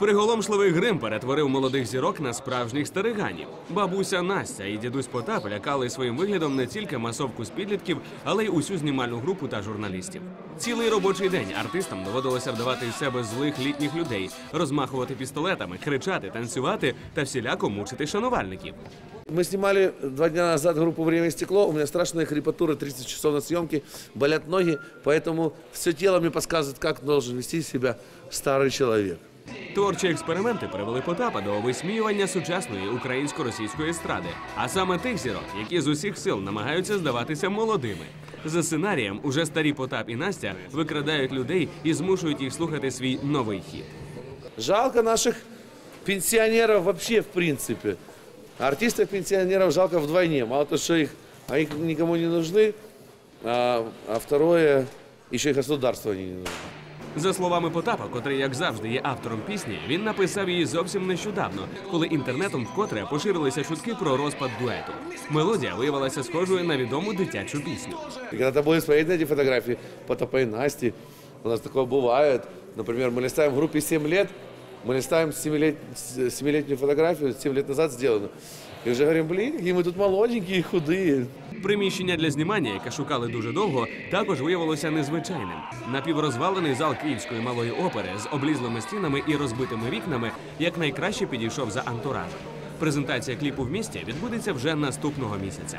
Приголомшливий грим перетворив молодих зірок на справжніх стариганів. Бабуся Настя і дідусь Потап лякали своїм виглядом не тільки масовку з підлітків, але й усю знімальну групу та журналістів. Цілий робочий день артистам доводилося вдавати із себе злих літніх людей, розмахувати пістолетами, кричати, танцювати та всіляко мучити шанувальників. Мы снимали два дня назад группу «Время и стекло». У меня страшная хрипатура, 30 часов на съемке, болят ноги, поэтому все тело мне подсказывает, как должен вести себя старый человек. Творчі експерименти привели Потапа до висміювання сучасної українсько-російської естради, а саме тих зірок, які з усіх сил намагаються здаватися молодими. За сценарієм уже старі Потап і Настя викрадають людей і змушують їх слухати свій новий хіт. Жалко наших пенсионеров вообще в принципе. А Артистов-пенсионеров жалко вдвойне. Мало того, что их, а их никому не нужны, а, а второе, еще и государство не нужны. За словами Потапа, котрий, як завжди, є автором пісні, він написав її зовсім нещодавно, коли інтернетом вкотре поширилися чутки про розпад дуету. Мелодія виявилася схожою на відому дитячу пісню. И когда ты будешь смотреть на эти фотографии Потапа и Насти, у нас такое бывает. Например, мы листаем в группе 7 лет, мы листаем 7-лет, 7-летнюю фотографию, 7 лет назад сделанную. И уже говорим, блин, какие мы тут молоденькие и худые. Приміщення для знімання, яке шукали дуже довго, також виявилося незвичайним. Напіврозвалений зал Київської малої опери з облізлими стінами і розбитими вікнами якнайкраще підійшов за антуражем. Презентація кліпу в місті відбудеться вже наступного місяця.